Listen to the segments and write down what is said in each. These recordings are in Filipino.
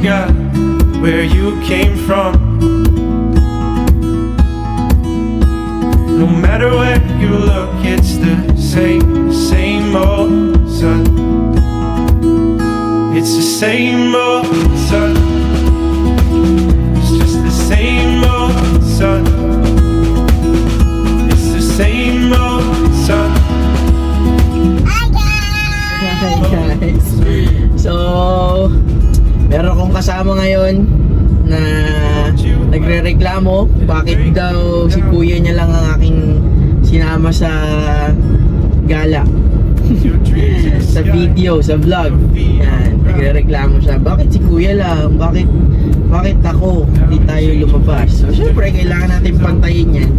forgot where you came from. No matter where you look, it's the same, same old sun. It's the same old sun. Kasama ngayon na nagre-reklamo bakit daw si kuya niya lang ang aking sinama sa gala sa video, sa vlog. Yan, nagre-reklamo siya. Bakit si kuya lang? Bakit bakit ako? Hindi tayo lumabas. So, syempre, kailangan natin pantayin yan.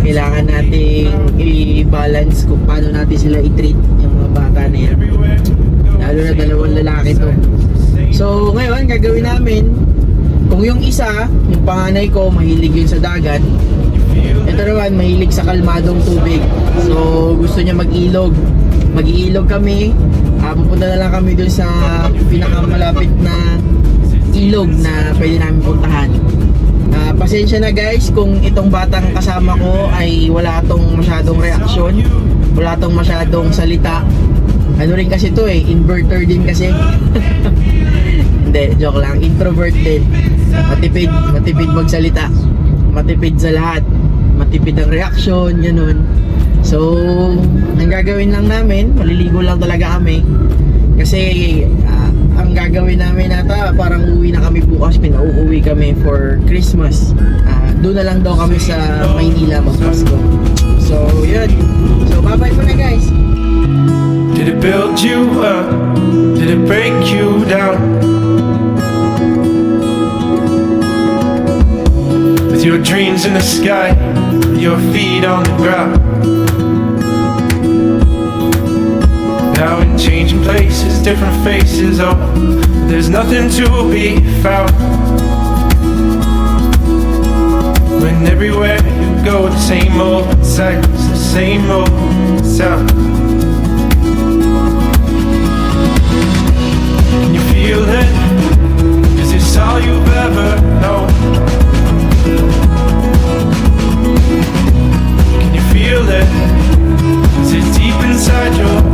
Kailangan natin i-balance kung paano natin sila i-treat yung mga bata na yan. Lalo na dalawang lalaki to. So, ngayon, gagawin namin, kung yung isa, yung panganay ko, mahilig yun sa dagat, ito naman, mahilig sa kalmadong tubig. So, gusto niya mag-ilog. Mag-iilog kami. Ah, pupunta na lang kami dun sa pinakamalapit na ilog na pwede namin puntahan. Ah, pasensya na guys kung itong batang kasama ko ay wala tong masyadong reaksyon. Wala tong masyadong salita. Ano rin kasi to eh, inverter din kasi. Hindi, joke lang. Introvert din. Matipid, matipid magsalita. Matipid sa lahat. Matipid ang reaction, ganun. So, ang gagawin lang namin, maliligo lang talaga kami. Kasi, ah, ang gagawin namin nata, parang uwi na kami bukas, pinauuwi kami for Christmas. Ah, doon na lang daw kami sa Maynila magpasko. So, yun. So, bye-bye muna guys. Did it build you up? Did it break you down? With your dreams in the sky, your feet on the ground. Now in changing places, different faces, oh, there's nothing to be found. When everywhere you go, the same old sights, the same old sound. All you've ever known? Can you feel it? Is it deep inside your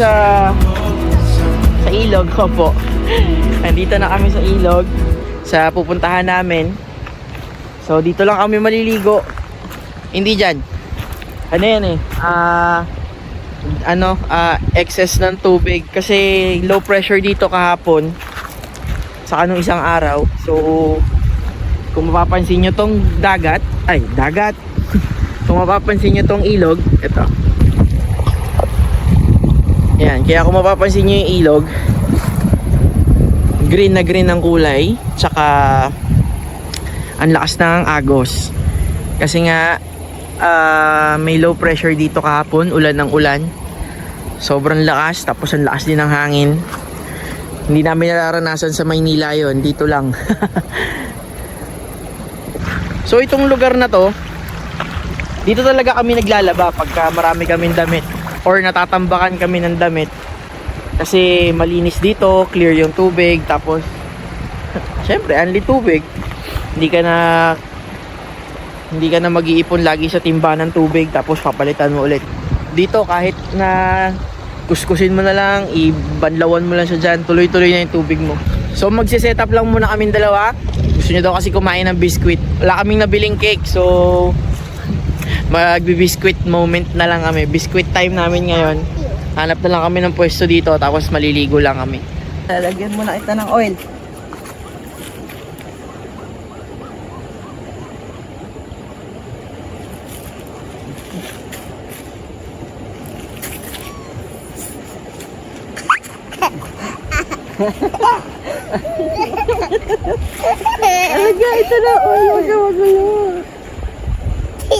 sa sa ilog po. nandito na kami sa ilog sa pupuntahan namin. So, dito lang kami maliligo. Hindi dyan. Ano yan eh? Ah, ano, ah, excess ng tubig. Kasi low pressure dito kahapon. Sa anong isang araw. So, kung mapapansin nyo tong dagat, ay, dagat. kung mapapansin nyo tong ilog, ito. Yan, kaya kung mapapansin nyo yung ilog, green na green ang kulay, tsaka ang lakas ng agos. Kasi nga, ah, may low pressure dito kahapon, ulan ng ulan. Sobrang lakas, tapos ang lakas din ng hangin. Hindi namin nararanasan sa Maynila yon dito lang. so itong lugar na to, dito talaga kami naglalaba pagka marami kaming damit or natatambakan kami ng damit Kasi malinis dito, clear yung tubig, tapos syempre, only tubig. Hindi ka na hindi ka na mag-iipon lagi sa timba ng tubig tapos papalitan mo ulit. Dito kahit na kuskusin mo na lang, ibanlawan mo lang siya dyan, tuloy-tuloy na yung tubig mo. So magsiset up lang muna kaming dalawa. Gusto niya daw kasi kumain ng biskwit. Wala kaming nabiling cake so magbi-biscuit moment na lang kami. Biscuit time namin ngayon. Hanap na lang kami ng pwesto dito tapos maliligo lang kami. Lalagyan mo na kita ng oil. Talaga, ito na oil. Huwag ka magulo.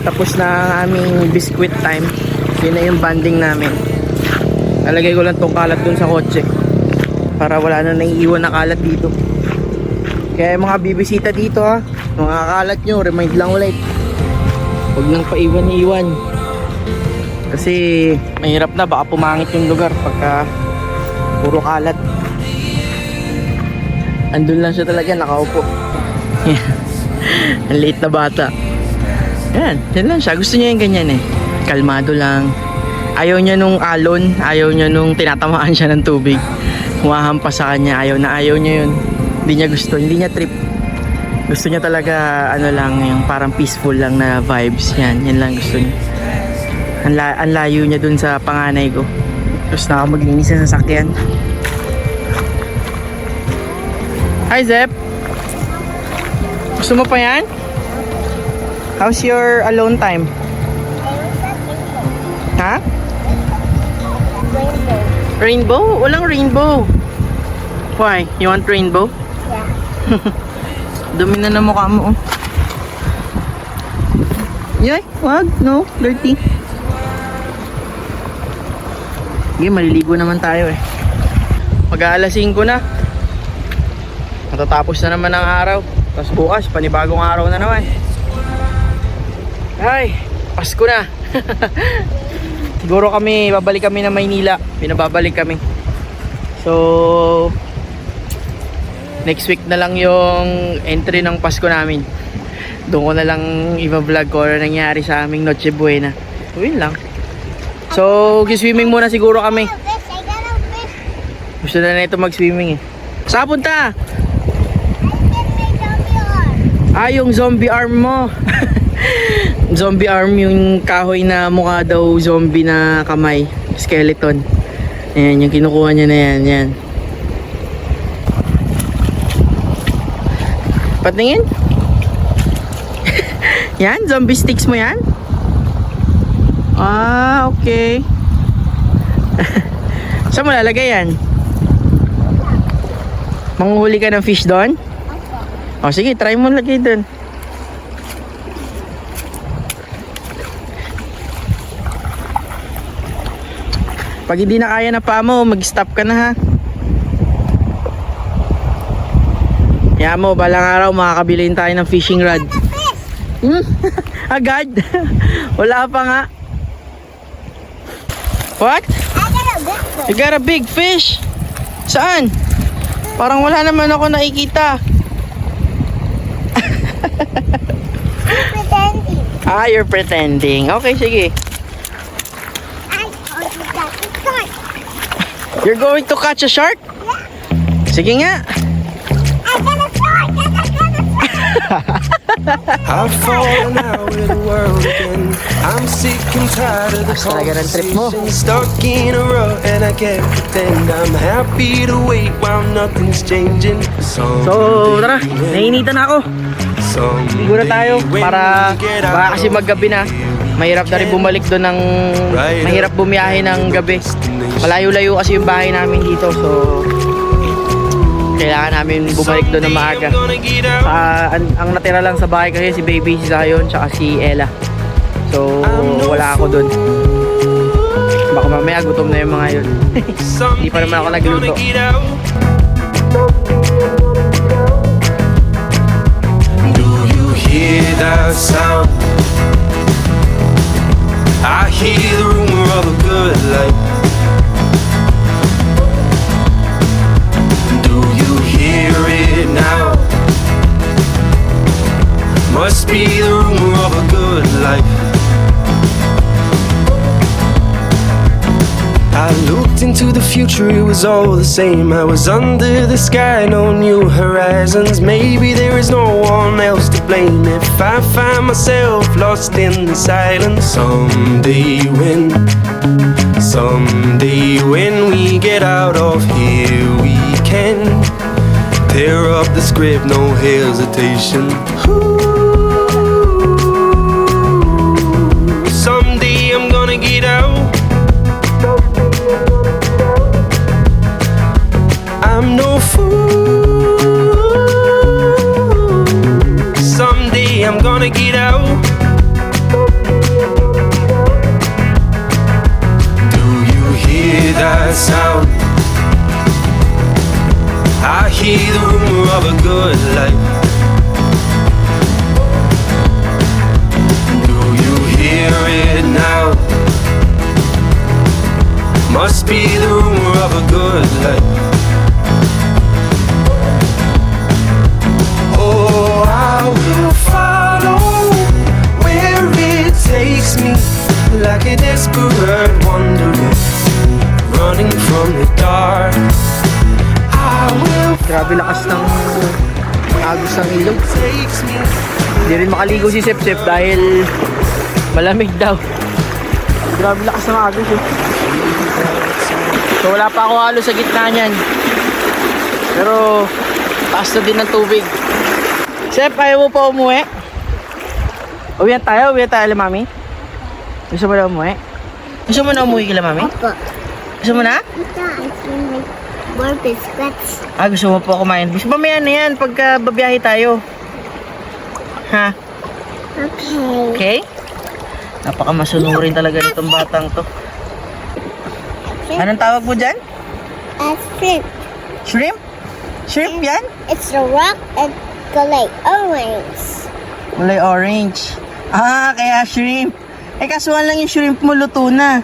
Tapos na ang aming biscuit time. Yun na yung banding namin. Nalagay ko lang tong kalat dun sa kotse. Para wala na naiiwan na kalat dito. Kaya mga bibisita dito ha. Mga kalat nyo, remind lang ulit. Huwag nang paiwan-iwan. Kasi mahirap na, baka pumangit yung lugar pagka puro kalat. Andun lang siya talaga, nakaupo. Ang liit na bata. Yan, yan lang siya. Gusto niya yung ganyan eh. Kalmado lang. Ayaw niya nung alon, ayaw niya nung tinatamaan siya ng tubig. Humahampas sa kanya, ayaw na ayaw niya yun. Hindi niya gusto, hindi niya trip. Gusto niya talaga, ano lang, yung parang peaceful lang na vibes. Yan, yan lang gusto niya. Ang, la- ang layo niya dun sa panganay ko. Tapos nakamaglinis sa sasakyan. Hi, Zep! Gusto mo pa yan? How's your alone time? Ha? Rainbow? Walang rainbow. Why? You want rainbow? Yeah. Dumi na na mukha mo. oh. Yay, wag. No, dirty. Sige, maliligo naman tayo eh. Mag-aalas 5 na. Matatapos na naman ang araw. Tapos bukas, panibagong araw na naman. Ay, Pasko na. Siguro kami, babalik kami na Maynila. Pinababalik kami. So, next week na lang yung entry ng Pasko namin. Doon ko na lang i-vlog ko ano nangyari sa aming Noche Buena. So, yun lang. So, swimming muna siguro kami. Gusto na na ito mag-swimming eh. Saan punta? Ah, yung zombie arm mo. zombie arm yung kahoy na mukha daw zombie na kamay. Skeleton. Ayan, yung kinukuha niya na yan. Yan. Patingin. yan, zombie sticks mo yan? Ah, okay. Saan mo lalagay yan? Manguhuli ka ng fish doon? O sige, try mo lagay doon. Pag hindi na kaya na pa mo, mag-stop ka na ha. Kaya mo, balang araw makakabilin tayo ng fishing rod. Hmm? Agad? Wala pa nga. What? You got a big fish? Saan? Parang wala naman ako nakikita. Ah, you're pretending. Okay, sige. I told you that before. You're going to catch a shark? Sige nga. I got a sword. I got a sword. I've fallen out with the world again. I'm sick and tired of the conversation. Stuck in a rut and I can't pretend I'm happy to wait while nothing's changing. So, tara. Nainitan na ako. Siguro tayo para baka kasi maggabi na. Mahirap na rin bumalik doon ng mahirap bumiyahe ng gabi. Malayo-layo kasi yung bahay namin dito. So, kailangan namin bumalik doon ng maaga. Ah, ang, ang natira lang sa bahay kasi si Baby, si Zion, tsaka si Ella. So, wala ako doon. Baka mamaya gutom na yung mga yun. Hindi pa naman ako nagluto. Do you hear that sound? I hear the rumor of a good life. Do you hear it now? Must be the rumor of a good life. I looked into the future, it was all the same. I was under the sky, no new horizons. Maybe there is no one else to blame if I find myself lost in the silence. Someday when, someday when we get out of here, we can tear up the script, no hesitation. Someday Must be the rumor of a good life. Oh, I will follow where it takes me, like a desperate wanderer, running from the dark. I will Grabe lakas ng agos ng ilog. Hindi rin makaligo si Sep Sep dahil malamig daw. Grabe lakas ng agos eh. So wala pa ako halo sa gitna niyan. Pero taas na din ng tubig. Sep, ayaw mo pa umuwi? Uwihan tayo, uwihan tayo mami. Gusto mo na umuwi? Gusto mo na umuwi kila mami? Opo. Gusto mo na? More biscuits. Ah, gusto mo po kumain. Gusto mamaya na yan pagka babiyahe tayo. Ha? Okay. Okay? Napakamasunurin talaga nitong batang to. Anong tawag mo dyan? A shrimp. Shrimp? Shrimp yan? It's a rock and gulay orange. Kulay orange. Ah, kaya shrimp. Eh kasuhan lang yung shrimp mo luto na.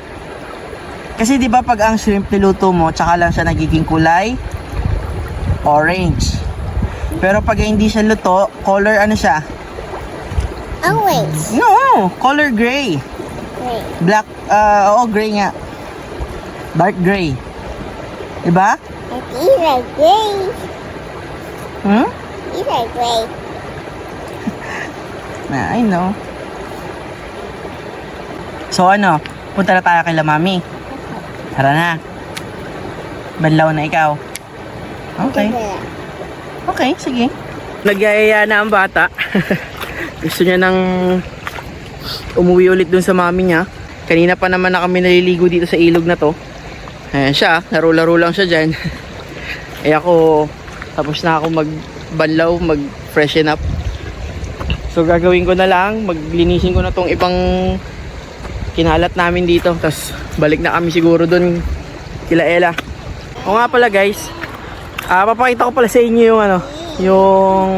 Kasi di ba pag ang shrimp niluto mo, tsaka lang siya nagiging kulay orange. Pero pag hindi siya luto, color ano siya? Orange. No, color gray. Wait. Black, ah, oo, gray nga. Dark gray. Diba? These are gray. Hmm? Are gray. Na, I know. So ano, punta na tayo kay La Mami. Tara na. Banlaw na ikaw. Okay. Okay, sige. Nagyayaya na ang bata. Gusto niya nang umuwi ulit dun sa mami niya. Kanina pa naman na kami naliligo dito sa ilog na to. Ayan siya, laro-laro lang siya dyan. eh ako, tapos na ako magbanlaw, mag-freshen up. So gagawin ko na lang, maglinisin ko na tong ibang kinalat namin dito. Tapos balik na kami siguro dun kila Ella. O nga pala guys, ah papakita ko pala sa inyo yung ano, yung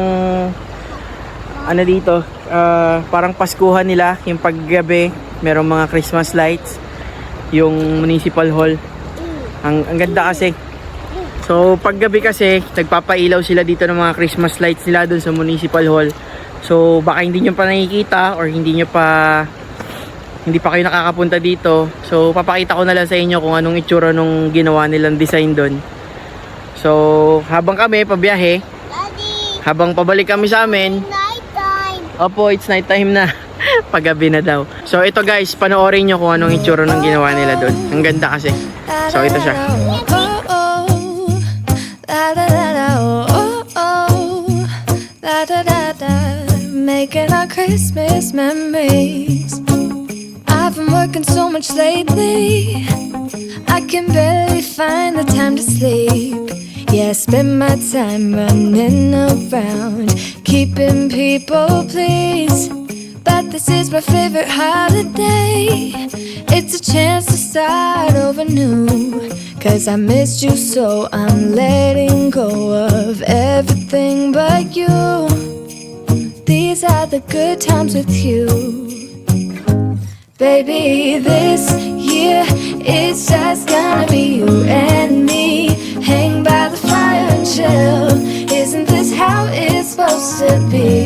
ano dito, ah, parang Paskuhan nila, yung paggabi, merong mga Christmas lights, yung municipal hall. Ang, ang ganda kasi. So paggabi kasi, nagpapailaw sila dito ng mga Christmas lights nila dun sa municipal hall. So baka hindi nyo pa nakikita or hindi nyo pa hindi pa kayo nakakapunta dito. So, papakita ko na lang sa inyo kung anong itsura nung ginawa nilang design doon. So, habang kami pabiyahe, habang pabalik kami sa amin, Opo, it's night time na. Paggabi na daw. So, ito guys, panoorin nyo kung anong itsura nung ginawa nila doon. Ang ganda kasi. So, ito. Making our Christmas memories. I've been working so much lately. I can barely find the time to sleep. Yeah, I spend my time running around, keeping people pleased. This is my favorite holiday. It's a chance to start over new. Cause I missed you, so I'm letting go of everything but you. These are the good times with you. Baby, this year it's just gonna be you and me. Hang by the fire and chill. Isn't this how it's supposed to be?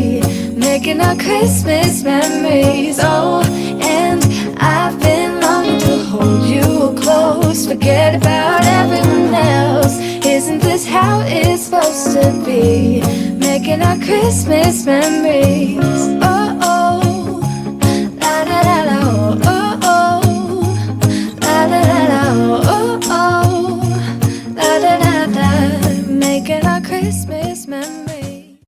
Making our Christmas memories. Oh, and I've been longing to hold you close. Forget about everyone else. Isn't this how it's supposed to be? Making our Christmas memories. Oh, oh.